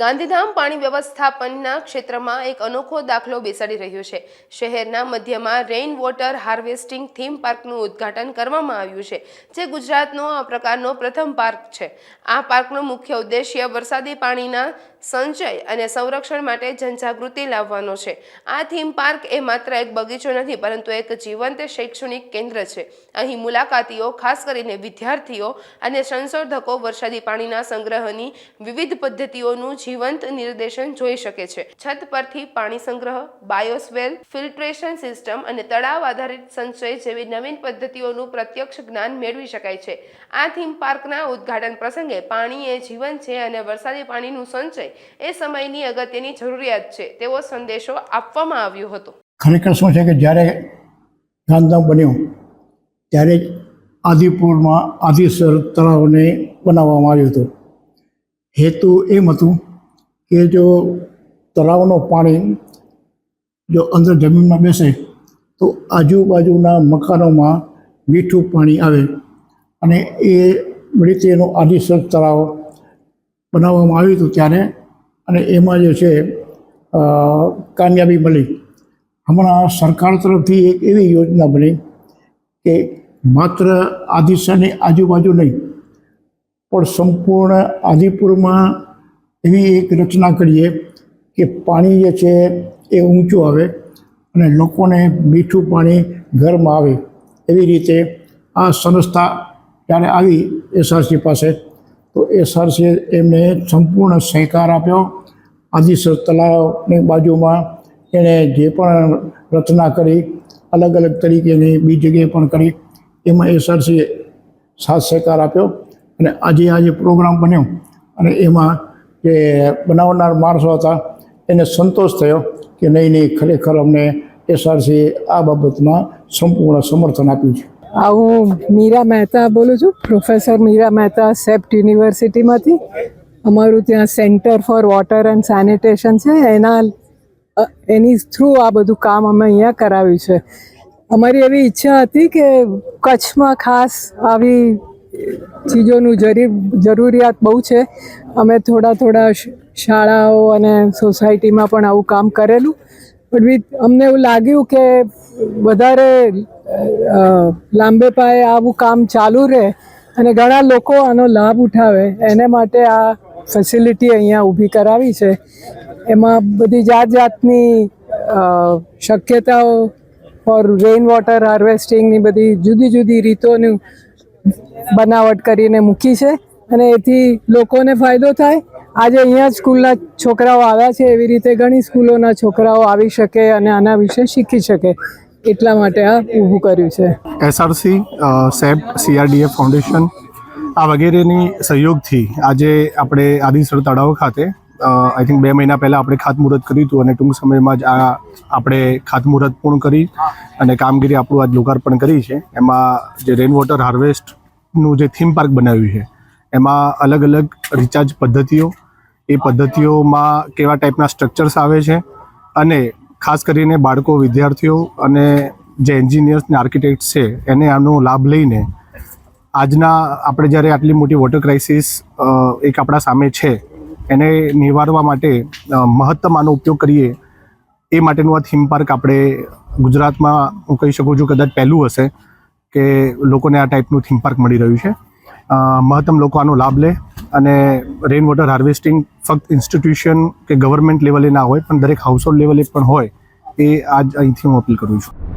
ગાંધીધામ પાણી વ્યવસ્થાપનના ક્ષેત્રમાં એક અનોખો દાખલો બેસાડી રહ્યો છે. શહેરના મધ્યમાં રેઇન વોટર હાર્વેસ્ટિંગ થીમ પાર્કનું ઉદ્ઘાટન કરવામાં આવ્યું છે, જે ગુજરાતનો આ પ્રકારનો પ્રથમ પાર્ક છે. આ પાર્કનો મુખ્ય ઉદ્દેશ્ય વરસાદી પાણીના સંચય અને સંરક્ષણ માટે જનજાગૃતિ લાવવાનો છે. આ થીમ પાર્ક એ માત્ર એક બગીચો નથી, પરંતુ એક જીવંત શૈક્ષણિક કેન્દ્ર છે. અહીં મુલાકાતીઓ, ખાસ કરીને વિદ્યાર્થીઓ અને સંશોધકો વરસાદી પાણીના સંગ્રહની વિવિધ પદ્ધતિઓનું જીવંત નિર્દેશન જોઈ શકે છે. છત પરથી પાણી સંગ્રહ બાયોસ્વેલ ફિલ્ટ્રેશન સિસ્ટમ અને તળાવ આધારિત સંચય જેવી નવીન પદ્ધતિઓનું પ્રત્યક્ષ જ્ઞાન મેળવી શકાય છે. આ થીમ પાર્કના ઉદ્ઘાટન પ્રસંગે પાણી એ જીવન છે અને વરસાદી પાણીનું સંચય એ સમયની અગત્યની જરૂરિયાત છે, તેવો સંદેશો આપવામાં આવ્યો હતો. ખરેખર શું છે કે જ્યારે ગાંધીધામ બન્યું, ત્યારે જ આદિપુરમાં આદિસર તળાવને બનાવવામાં આવ્યું હતું. હેતુ એમ હતું કે જો તળાવનું પાણી જો અંદર જમીનમાં બેસે, તો આજુબાજુના મકાનોમાં મીઠું પાણી આવે અને એ રીતે એનું આદિસર તળાવ બનાવવામાં આવ્યું હતું. ત્યારે અને એમાં જે છે કામયાબી મળી. હમણાં સરકાર તરફથી એક એવી યોજના બની કે માત્ર આદિશાની આજુબાજુ નહીં, પણ સંપૂર્ણ આદિપુરમાં એવી એક રચના કરીએ કે પાણી જે છે એ ઊંચું આવે અને લોકોને મીઠું પાણી ઘરમાં આવે એવી રીતે આ સંસ્થા જ્યારે આવી એસઆરસી પાસે, તો એસઆરસીએ એમને સંપૂર્ણ સહકાર આપ્યો આદિસર તળાવની બાજુમાં એણે જે પણ રચના કરી, અલગ અલગ તરીકેની બી જગ્યાએ પણ કરી, એમાં એસઆરસીએ સાથ સહકાર આપ્યો અને આજે આજે પ્રોગ્રામ બન્યો અને એમાં જે બનાવનાર માણસો હતા, એને સંતોષ થયો કે નહીં નહીં, ખરેખર અમને એસઆરસીએ આ બાબતમાં સંપૂર્ણ સમર્થન આપ્યું છે. આ હું મીરા મહેતા બોલું છું, પ્રોફેસર મીરા મહેતા સેપ્ટ યુનિવર્સિટીમાંથી. અમારું ત્યાં centre for water and sanitation છે. એના એની થ્રુ આ બધું કામ અમે અહીંયા કરાવ્યું છે. અમારી એવી ઈચ્છા હતી કે કચ્છમાં ખાસ આવી ચીજોનું જરી, જરૂરિયાત બહુ છે. અમે થોડા થોડા શાળાઓ અને સોસાયટીમાં પણ આવું કામ કરેલું. પણ વી, અમને એવું લાગ્યું કે વધારે લાંબે પાયે આવું કામ ચાલુ રહે અને ઘણા લોકો આનો લાભ ઉઠાવે. એને માટે આ ફેસિલિટી અહીંયા ઊભી કરાવી છે. એમાં બધી જાત જાતની શક્યતાઓ ફોર રેઇન વોટર હાર્વેસ્ટિંગની બધી જુદી જુદી રીતોનું બનાવટ કરીને મૂકી છે અને એથી લોકોને ફાયદો થાય. આજે અહીંયા સ્કૂલના છોકરાઓ આવ્યા છે, એવી રીતે ઘણી સ્કૂલોના છોકરાઓ આવી શકે અને આના વિશે શીખી શકે. એટલા માટે આ ઊભું કર્યું છે. એસઆરસી સેબ સીઆરડીએફ ફાઉન્ડેશન આ વગેરેની સહયોગથી આજે આપણે આદિસર તળાવ ખાતે આઈ થિંક બે મહિના પહેલાં આપણે ખાતમુહૂર્ત કર્યું હતું અને ટૂંક સમયમાં જ આ આપણે ખાતમુહૂર્ત પૂર્ણ કરી અને કામગીરી આપણું આજ લોકાર્પણ કરી છે. એમાં જે રેન વોટર હાર્વેસ્ટનું જે થીમ પાર્ક બનાવ્યું છે, એમાં અલગ અલગ રિચાર્જ પદ્ધતિઓ, એ પદ્ધતિઓમાં કેવા ટાઈપના સ્ટ્રક્ચર્સ આવે છે અને ખાસ કરીને બાળકો, વિદ્યાર્થીઓ અને જે એન્જિનિયર્સ ને આર્કિટેક્ટ છે, એને આનો લાભ લઈને આજના આપણે જ્યારે આટલી મોટી વોટર ક્રાઇસિસ એક આપણા સામે છે, એને નિવારવા માટે મહત્તમ આનો ઉપયોગ કરીએ, એ માટેનું આ થીમ પાર્ક આપણે ગુજરાતમાં હું કહી શકું છું કદાચ પહેલું હશે કે લોકોને આ ટાઈપનું થીમ પાર્ક મળી રહ્યું છે. મહત્તમ લોકો આનો લાભ લે અને રેઇન વોટર હાર્વેસ્ટિંગ ફક્ત ઇન્સ્ટિટ્યુશન કે ગવર્મેન્ટ લેવલે ના હોય, પણ દરેક હાઉસહોલ્ડ લેવલે પણ હોય, એ આજ અહીંથી હું અપીલ કરું છું.